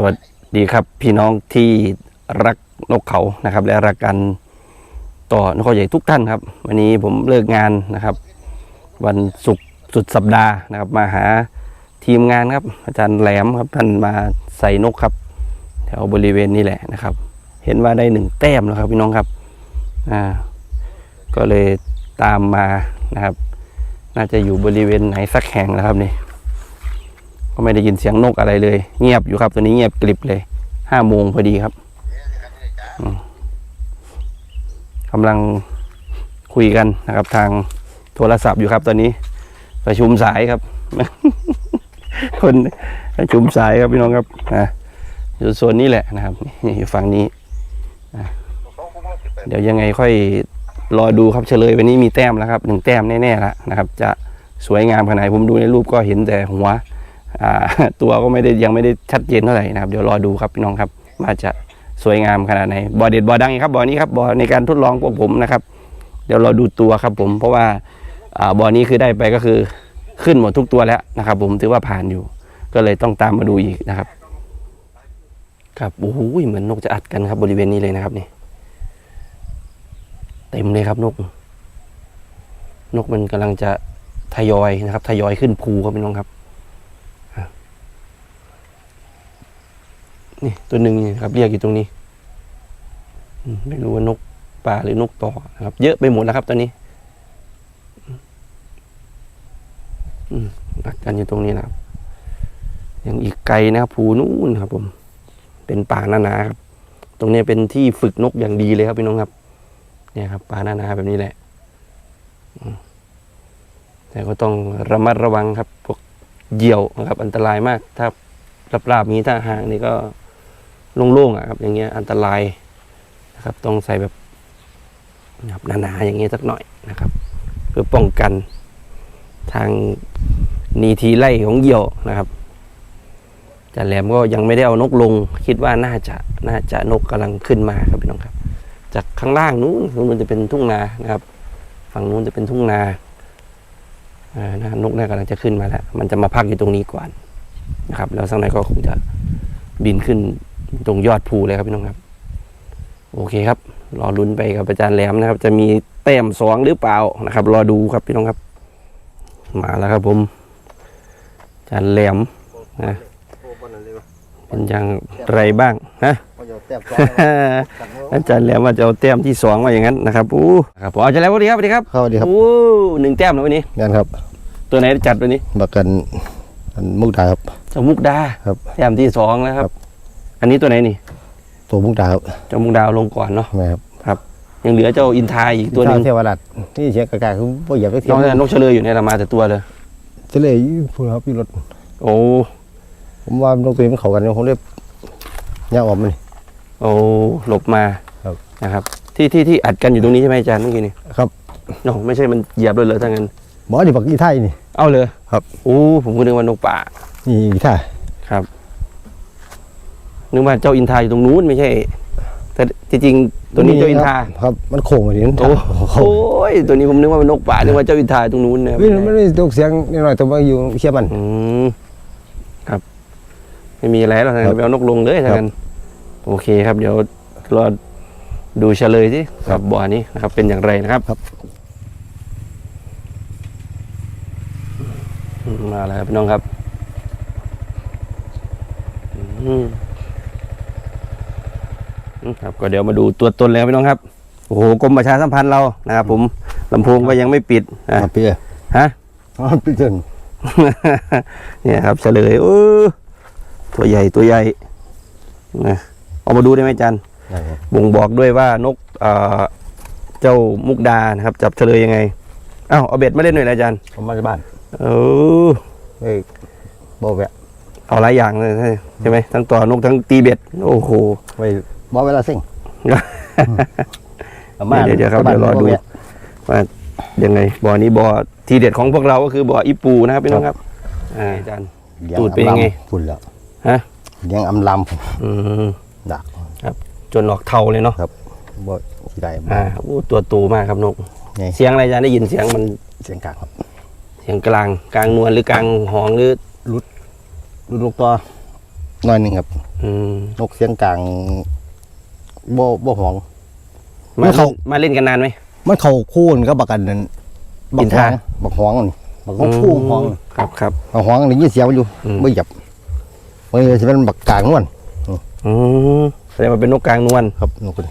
สวัสดีครับพี่น้องที่รักนกเขานะครับ และรักกันต่อนกเขาใหญ่ทุกท่านครับ วันนี้ผมเลิกงานนะครับ วันศุกร์สุดสัปดาห์นะครับ มาหาทีมงานครับ อาจารย์แหลมครับท่านมาใส่นกครับแถวบริเวณนี้แหละนะครับ เห็นว่าได้หนึ่งแต้มแล้วครับ พี่น้องครับอ่าก็เลยตามมานะครับ น่าจะอยู่บริเวณไหนสักแห่งนะครับนี่ ก็ไม่ได้ยินเสียงนกอะไรเลย เงียบอยู่ครับ ตัวนี้เงียบกริบเลยห้าโมงพอดีครับกำลังคุยกันนะครับ ทางโทรศัพท์อยู่ครับ ตอนนี้ประชุมสายครับ คนประชุมสายครับพี่น้องครับอะอยู่โซนนี้แหละนะครับนี่อยู่ฝั่งนี้เดี๋ยวยังไงค่อยรอดูครับเฉลยวันนี้มีแต้มแล้วครับหนึ่งแต้มแน่ๆแล้วนะครับ จะสวยงามขนาดไหนผมดูในรูปก็เห็นแต่หัว ตัวก็ไม่ได้ยังไม่ได้ชัดเจนเท่าไหร่นะครับเดี๋ยวรอดูครับพี่น้องครับว่าจะสวยงามขนาดไหนบ่อเด็ดบ่อดังอีกครับบ่อนี้ครับบ่อในการทดลองพวกผมนะครับ เดี๋ยวรอดูตัวครับผม เพราะว่าบ่อนี้คือได้ไปก็คือขึ้นหมดทุกตัวแล้วนะครับ ผมถือว่าผ่านอยู่ ก็เลยต้องตามมาดูอีกนะครับ ครับโอ้โหเหมือนนกจะอัดกันครับบริเวณนี้เลยนะครับนี่เต็มเลยครับนก นกมันกำลังจะทยอยนะครับ ทยอยขึ้นภูครับพี่น้องครับ นี่ตัวหนึ่งนี่ครับเรียกอยู่ตรงนี้ไม่รู้ว่านกป่าหรือนกต่อนะครับ เยอะไปหมดแล้วครับตอนนี้นักกันอยู่ตรงนี้นะครับ ยังอีกไกลนะครับภูนู่นครับ ผม เป็นป่าหนาๆครับ ตรงนี้เป็นที่ฝึกนกอย่างดีเลยครับพี่น้องครับ เนี่ยครับป่าหนาๆแบบนี้แหละแต่ก็ต้องระมัดระวังครับ พวกเหยี่ยวนะครับ อันตรายมาก ถ้าราบๆนี้ถ้าห่างนี่ก็ โล่งๆอะครับอย่างเงี้ยอันตรายนะครับต้องใส่แบบนะครับหนาๆอย่างเงี้ยสักหน่อยนะครับ เพื่อป้องกันทางหนีทีไล่ของเหยี่ยวนะครับอาจาแหลมก็ยังไม่ได้เอานกลง คิดว่าน่าจะน่าจะนกกำลังขึ้นมาครับพี่น้องครับ จากข้างล่างนู้นนู้นมันจะเป็นทุ่งนานะครับ ฝั่งนู้นจะเป็นทุ่งนาอ่านะนกน่ากำลังจะขึ้นมาแล้ว มันจะมาพักอยู่ตรงนี้ก่อนนะครับ แล้วสักหน่อยก็คงจะบินขึ้น ตรงยอดภูเลยครับพี่น้องครับ โอเคครับ รอลุ้นไปกับอาจารย์แหลมนะครับ จะมีแต้มสองหรือเปล่านะครับ รอดูครับพี่น้องครับ มาแล้วครับ ผมอาจารย์แหลมนะเป็นอย่างไรบ้างนะอาจารย์แหลมว่าจะเอาแต้มที่สองมาอย่างนั้นนะครับอู้ครับผมอาจารย์แหลมสวัสดีครับสวัสดีครับเข้าดีครับโอ้หนึ่งแต้มแล้ววันนี้งานครับ ตัวไหนจัดวันนี้บักกันอันมุกดาครับเจ้ามุกดาครับแต้มที่สองแล้วครับครับ อันนี้ตัวไหนนี่ตัวมุกดาครับเจ้ามุกดาวลงก่อนเนาะแม่ครับยังเหลือเจ้าอินทาอีกตัวหนึงเทวรัตน์ที่เชียงกากาคือบ่อยากไปเที่ยน้วองนกเฉลยอยู่ในละมาแต่ตัวเลยเฉลยพูดครับพี่รถโอ้ผมว่านกตัวนี้มันเข้ากันผมเลยย่างออกมันโอ้หลบมาครับนะครับ ที่ที่ที่อัดกันอยู่ตรงนี้ใช่ไหมอาจารย์เมื่อกี้นี่ครับโอ้ไม่ใช่มันเหยียบเลยเหรอถ้างั้นหมอนี่บักอีไทยนี่เอาเลยครับโอ้ผมก็นึกว่านกป่านี่อีไทยครับ นึกว่าเจ้าอินทาอยู่ตรงนู้นไม่ใช่ แต่ที่จริงตัวนี้เจ้าอินทาครับ มันโค้งมาดิมันโอ้โค้งโอ้ยตัวนี้ผมนึกว่าเป็นนกป่านึกว่าเจ้าอินทาอยู่ตรงนู้นนะวิ่งมันไม่ตกเสียงนิดหน่อยแต่ว่าอยู่เชี่ยมันอืมครับ ไม่มีอะไรหรอกถ้างั้นไปเอานกลงเลยถ้างั้นโอเคครับ เดี๋ยวรอดูเฉลยสิกับบ่อนี้นะครับ เป็นอย่างไรนะครับครับอืมมาแล้วครับพี่น้องครับ อืมอืม ครับก็เดี๋ยวมาดูตัวตนแล้วพี่น้องครับโอ้โหกรมประชาสัมพันธ์เรานะครับผมลำโพงก็ยังไม่ปิดอะครับพี่ฮะอ๋อพี่เจนเนี่ยครับเฉลยเออตัวใหญ่ตัวใหญ่นะเอามาดูได้ไหมอาจันได้ครับบ่งบอกด้วยว่านกเอ่อเจ้ามุกดานะครับ จับเฉลยยังไงอ้าวเอาเบ็ดมาเล่นหน่อยนะอาจารย์ผมมาจากบ้านเออเอ้ยบ่แวะเอาหลายอย่างเลยใช่ไหมทั้งต่อนกทั้งตีเบ็ด โอ้โหไว้ บ่เวลาเซ็งอามาเดี๋ยวเดี๋ยวครับบ้านเดี๋ยวรอดูบ่แวะว่ายังไงบ่อนี้บ่อทีเด็ดของพวกเราก็คือบ่ออีปูนะครับพี่น้องครับอ่าอาจารย์ลี้ยตูดเป็นยังไงอำลำพุ่นแล้วฮะเลี้ยงอำลอืมำดักจนออกเทาเลยเนาะบ่ที่ได้บ่อ่าโอ้ตัวโตมากครับนกไงเสียงอะไรอาจารย์ได้ยินเสียงมันเสียงกลางครับ เสียงกลางกลางนวลหรือกลางหองหรือดูลูกตัวหน้อยหนึงครับอืมนกเสียงกลาง บ่บ่หวงมามันเล่เข้านมาเล่นกันนานไหม มันเข้าคู่กันกับบักกันนั่นบัอิกนหวทรางบักหวงนี่บักหวงคู่หวงครับครับ บักหวงนี่ยินเสียงมันอยู่อืม บ่หยับมันสิเป็นบักกลางนวลอืมแสดงว่าเป็นนกกลางนวลครับนกคน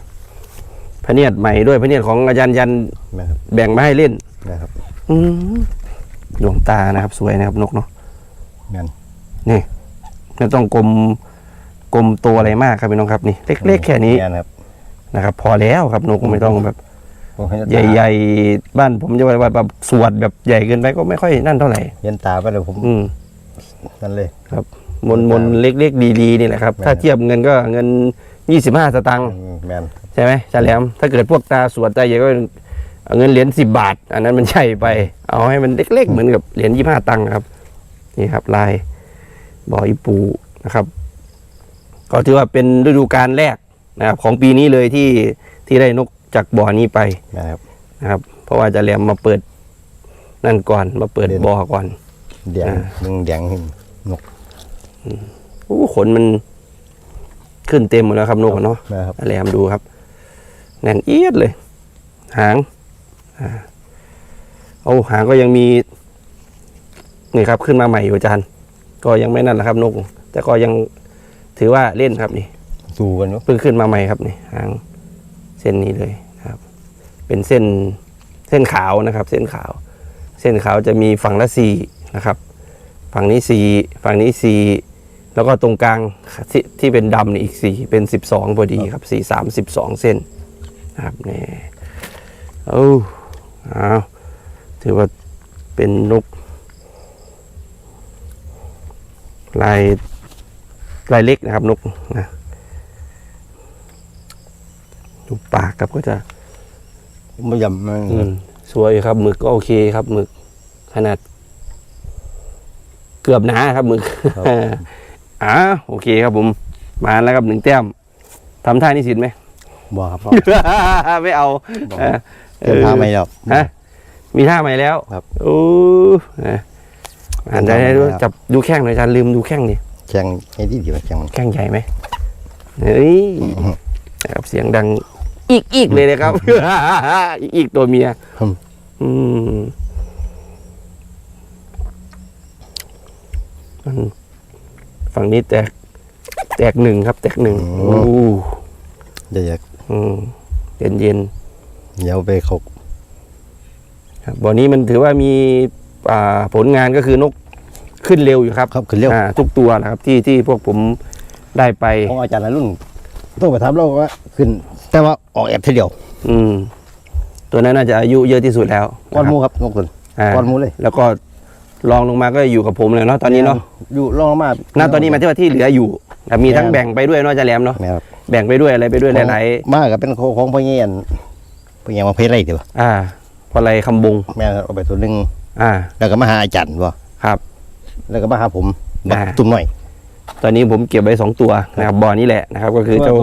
พระเนียดใหม่ด้วยพระเนียดของอาจารย์ยันแม่ครับแบ่งมาให้เล่น นะครับอืมดวงตานะครับ สวยนะครับนกเนาะแม่นนี่ไม่ต้องกลม กลมโตอะไรมากครับพี่น้องครับนี่เล็กๆแค่นี้แม่นครับนะครับ พอแล้วครับนกไม่ต้องแบบผมเห็นใหญ่ๆบ้านผมจะว่าแบบสวดแบบใหญ่เกินไปก็ไม่ค่อยนั่นเท่าไหร่เห็นตาไปแล้วผมอืมนั่นเลยมนมนเล็กๆดีๆนี่แหละครับแม่นถ้าเทียบเงินก็เงินยี่สิบห้าสตางค์อืมแม่นใช่ไหมจาแหลมถ้าเกิดพวกตาสวดตาใหญ่ก็เอาเงินเหรียญสิบบาท อันนั้นมันใช่ไป เอาให้มันเล็กๆเหมือนกับเหรียญยี่ห้าตังค์ครับ นี่ครับลายบออีปูนะครับ ก็ถือว่าเป็นฤดูกาลแรกนะครับของปีนี้เลยที่ที่ได้นกจากบ่อนี้ไปแม่นครับนะครับ เพราะว่าจาแหลมมาเปิดนั่นก่อนมาเปิดเด่นบ่อก่อนแดงอ่ามึงแดงขึ้นนกโอ้ขนมันขึ้นเต็มหมดแล้วครับนกอะเนาะแม่นครับจาแหลมดูครับ แน่นเอียดเลย หางอ่าโอ้หางก็ยังมีนี่ครับ ขึ้นมาใหม่อยู่อาจารย์ ก็ยังไม่นั่นแหละครับนก แต่ก็ยัง ถือว่าเล่นครับนี่สู้กันอยู่เพิ่งขึ้นมาใหม่ครับนี่หางเส้นนี้เลยนะครับ เป็นเส้นเส้นขาวนะครับ เส้นขาว เส้นขาวจะมีฝั่งละสี่นะครับ ฝั่งนี้สี่ฝั่งนี้สี่แล้วก็ตรงกลางที่ที่เป็นดำนี่อีกสี่เป็นสิบสองพอดีครับสี่สามสิบสองเส้นนะครับนี่โอ้อ้าวถือว่าเป็นนกลาย ลายเล็กนะครับนกนะดูปากครับก็จะไม่ยำมันอืมสวยครับหมึกก็โอเคครับหมึกขนาด เกือบหนาครับหมึกอ่าโอเคครับผม มาแล้วครับหนึ่งแต้มทำท่านิสิตไหมบ่ครับไม่เอาเออเดินทางไม่หรอกฮะมีท่าใหม่แล้วครับโอ้นะอ่านได้ได้ด้วยจับดูแข้งหน่อยอาจารย์ลืมดูแข้งดิ แข่งไอ้ที่ดีมันแข่งมันแข้งใหญ่ไหมเฮ้ยนะครับเสียงดังอีกอีกเลยนะครับอีกอีกตัวเมียอืมมันฝั่งนี้แตก แตกหนึ่งครับ แตกหนึ่งโอ้เดี๋ยวจะอืมเย็นเย็นเดี๋ยวไปเขาๆครับบ่อนี้มันถือว่ามีอ่าผลงานก็คือนก ขึ้นเร็วอยู่ครับครับขึ้นเร็ว อ่าทุกตัวนะครับที่ที่พวกผมได้ไป ของอาจารย์นรุ่นต้องไปถามเราว่าขึ้น แต่ว่าออกแอบทีเดียวอืม ตัวนั้นน่าจะอายุเยอะที่สุดแล้วก้อนหมูะครับครับนกคนอ่าก้อนหมูเลยแล้วก็ลองลงมาก็อยู่กับผมเลยเนาะตอนนี้เนาะอยู่ลองมาณตอนนี้หมายถึงว่าที่เหลืออยู่แต่มีทั้งแบ่งไปด้วยเนาะอาจะแหลมเนาะแม่ครับแบ่งไปด้วยอะไรไปด้วยหลายมากกับเป็นของของพ่อเงี้ยนพ่อเงี้ยมาเพชรไรเดียวๆอ่าพออะไรคำบงแม่ครับเอาไปตัวหนึงอ่า แล้วก็มาหาอาจารย์บ่ครับ แล้วก็มาหาผมบักอ่าตุ่มหน่อย ตอนนี้ผมเก็บไว้สองตัวนะครับบ่อนี้แหละนะครับ ก็คือเจ้า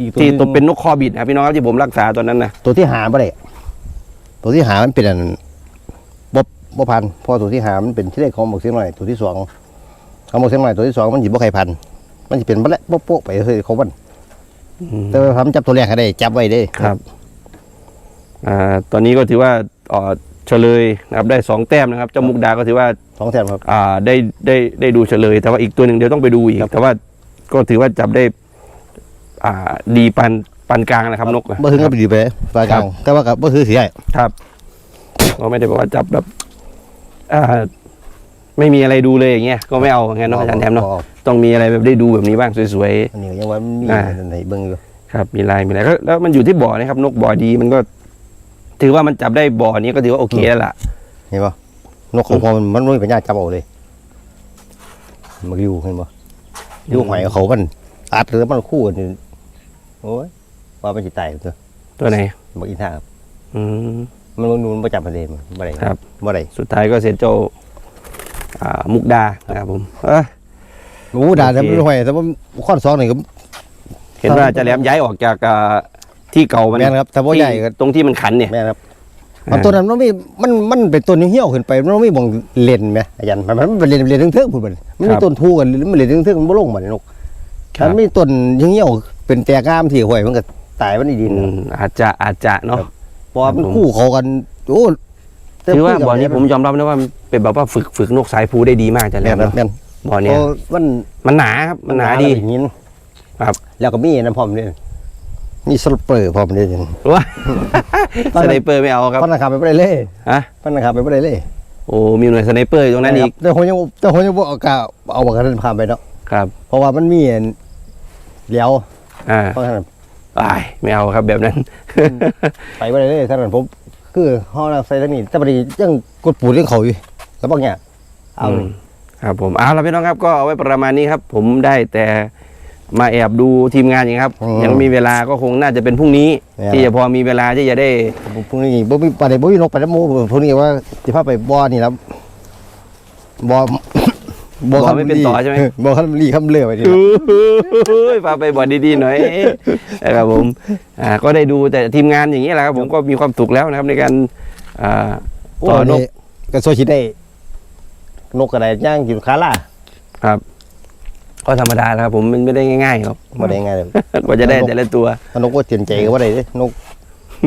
อีกที่หตัวเป็นนกคอบิดนะครับพี่น้องครับที่ผมรักษาตัวนั้นนะตัวที่หาบ่ได้ตัวที่หามันเป็นอันบ่บ่พันเพราะตัวที่หามันเป็นที่เลขของหมกเสียงหน่อย ตัวที่สองของหมกเสียงหน่อยตัวที่สองมันสิบ่ใครพัน มันสิเป็นบ่ละโป๊ะๆไปเลยของมันอืมแต่ว่าทำจับตัวแรกให้ได้ จับไว้ได้ครับอ่าตอนนี้ก็ถือว่าเอ่อ เฉลยนะครับได้สองแต้มนะครับเจ้ามุกดาก็ถือว่าสองแถมครับ อ่าได้ได้ได้ดูเฉลย แต่ว่าอีกตัวหนึ่งเดี๋ยวต้องไปดูอีกแต่ว่าก็ถือว่าจับได้ อ่าดีปานปานกลางนะครับนกอะ บ่ถึงกับดีไปปลายกลางแต่ว่ากับบ่ถือเสียครับก็ไม่ได้บอกว่าจับแบบอ่าไม่มีอะไรดูเลยอย่างเงี้ยก็ไม่เอางั้นเนาะอาจารย์แถมเนาะต้องมีอะไรแบบได้ดูแบบนี้บ้างสวย อันนี้ยังว่ามันมีอ่า อันไหนเบิ่งอยู่ ๆครับ มีลายมีอะไรก็แล้วมันอยู่ที่บ่อนะครับ นกบ่อดีมันก็ ถือว่ามันจับได้บ่อนี้ก็ถือว่าโอเคแล้วล่ะเห็นป่ะนกของพอมันมันไม่มีปัญญาจับเอาเลยมันอยู่เห็นป่ะอยู่หอยกับเขามันอัดหรือมันคู่กันนี่โอ้ยว่ามันจิตตายตัวตัวไหนบักอินท่าครับอืมมันมันนูนประจับประเด็นมันบ่ได้ครับบ่ได้สุดท้ายก็เสร็จเจ้าอ่ามุกดานะครับผมเอ้ยโอ้ด่าแต่มันหอยแต่ว่าข้อสองนี่ก็เห็นว่าอาจะแหลมย้ายออกจากอ่า ที่เก่ามันแม่นครับแต่ว่าใหญ่ก็ที่ตรงที่มันขันเนี่ย แม่นครับมันตัวนั้นมันไม่มันมันเป็นต้นเหี่ยวๆขึ้นไปมันไม่บ่งเลนไหมอาจารย์มันมันเป็นเลนเลนเทิงๆพุ่นบัดนี้มันมีต้นทูกันมันเลนเทิงๆมันบ่ลงบัดนี้นกครับมันมีต้นเหี่ยวๆเป็นแต่งามที่ห้วยมันก็ตายมันอีดินอืมอาจจะอาจจะเนาะครับเพราะว่ามันครับผม คู่เขากันโอ้แต่ถือว่าคุยกับ่อนี้ผมยอมรับนะว่ามันเป็นแบบว่าฝึกฝึกนกสายภูได้ดีมากอาจารย์แหลแม่มนเนาะแม่นบ่อเพเนี้ยราะมันมันหนาครับมันหนาดีแล้วก็หินครับ แล้วก็มีน้ำพร้อมด้วย มีสลปเปอร์พร้อมด้วยว้าสไนเปอร์ไม่เอาครับพันนาคาไปบ่ได้เลยฮะพันนาคาไปบ่ได้เลยโอ้มีหน่วยสไนเปอร์อยู่ตรงนั้นอีกแต่ผมยังแต่ผมยังบ่เอากล้าเอาบักนั้นพาไปเนาะครับ เพราะว่ามันมีอันเหลียวอ่าเพราะฉะนั้นอ้ายไม่เอาครับแบบนั้น ไปบ่ได้เลยท่านั้นผมคือห้องน้ำใส่ทางนี้แต่บัดนี้ยังกดปูดยังเขาอยู่แล้วบางอย่างเอามครับผมเอาละพี่น้องครับก็เอาไว้ประมาณนี้ครับ ผมได้แต่ มาแอบดูทีมงานอย่างนี้ครับ ยังมีเวลาก็คงน่าจะเป็นพรุ่งนี้ ที่จะพอมีเวลาที่จะได้พรุ่งนี้บ่มีปลาได้บ่มีนกปลาได้หมูพรุ่งนี้ว่าสิพาไปบ่อนี่ครับบ่อบ่อไม่เป็นต่อใช่ไหมบ่อคันรีคำเลือไปนี่ล่ะเฮ้ยพาไปบ่อนดีๆหน่อยนะครับผมอ่าก็ได้ดูแต่ทีมงานอย่างนี้แหละครับผมก็มีความสุขแล้วนะครับในการอ่าโอ้ต่อนกนี่ก็โซชิได้นกกระไดย่างกินคาล่าครับ ก็ธรรมดาแล้วครับ ผมมันไม่ได้ง่ายๆครับบ่ได้ง่ายเลยกว่าจะได้แต่ละตัว นกก็เตียนใจก็บ่ได้เด้นก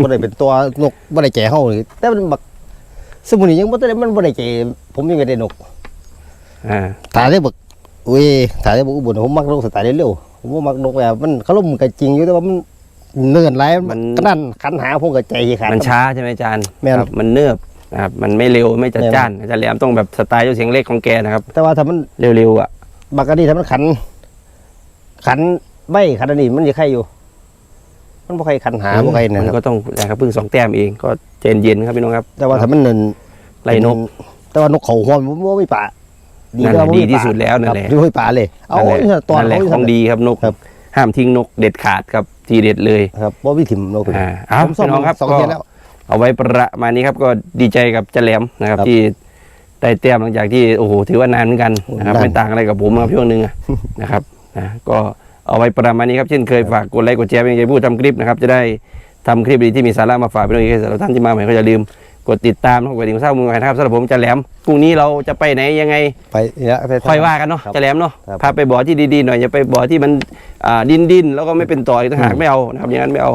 บ่ได้เป็นตัวนกบ่ได้ใจเฮาเลยแต่มันบักสมุนี้ยังบ่ได้มันบ่ได้ใจผมยังก็ได้นกอ่าถ่ายได้บักอุ้ยถ่ายได้บักอุบลผมมักนกสไตล์เร็วๆผมบ่มักนกแบบมันเขาล่มก็จริงอยู่แต่ว่ามันเนิ่นหลายมันกระนั่นคันหาผมก็ใจขาดมันช้าใช่ไหมอาจารย์แม่นครับมันเนิบนะครับมันไม่เร็วไม่จัดแม่นจ้านอาจารย์แหลมต้องแบบสไตล์เจ้าเสียงเล็กของแกนะครับ แต่ว่าถ้ามันเร็วๆอะ บักอันนี้ถ้ามันขัน ขันใบขันอันนี้มันจะใครอยู่ มันบ่ใครขันหาบ่ใครนั่นมันคก็รับต้องนะครับเพิ่งสองแต้มเองก็เจนเย็นครับพี่น้องครับแต่ว่าถ้ามันนั่นไล่นก แต่ว่านกเขาหัวมันบ่มีป่านั่นแหละแต่ว่าบ่มีดีที่ป่าสุดแล้วนั่นแหละครับไม่มีป่าเลย เอานั่นแหละเนี่ยตอนนั่นแหละเขา ของดีครับนก ครับ ห้ามทิ้งนกเด็ดขาดครับทีเด็ดเลย ครับบ่มีถิ่มนกตัวนี้อ่าเอาผมซ่อมพี่น้องครับสองก็ เทียนแล้ว เอาไว้ประมาณนี้ครับก็ดีใจกับเจาแหลมนะครับ ครับ ที่ ได้แต้มหลังจากที่โอ้โหถือว่านานเหมือนกันนะครับนานไม่ต่างอะไรกับผมครับช่วงหนึ่งอะนะครับนะก็เอาไว้ประมาณนี้ครับเช่นเคยฝากกดไลค์กดแชร์เป็นกำลังใจผู้ทำคลิปนะครับจะได้ทำคลิปดีที่มีสาระมาฝากพี่น้องอีกสำหรับท่านที่มาใหม่ก็อย่าลืมกดติดตามกดกระดิ่งเศร้ามือกันนะครับสำหรับผมเจาแหลมพรุ่งนี้เราจะไปไหนยังไงไปเนี่ยไปค่อยว่ากันเนาะครับเจาแหลมเนาะครับพาไปบ่อที่ดีๆหน่อยอย่าไปบ่อที่มันอ่าดินดินๆแล้วก็ไม่เป็นต่ออีกต่างหากไม่เอานะครับอย่างนั้นไม่เอา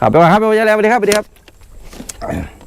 ครับไปว่าครับไปว่าเจาแหลมสวัสดีครับสวัสดีครับ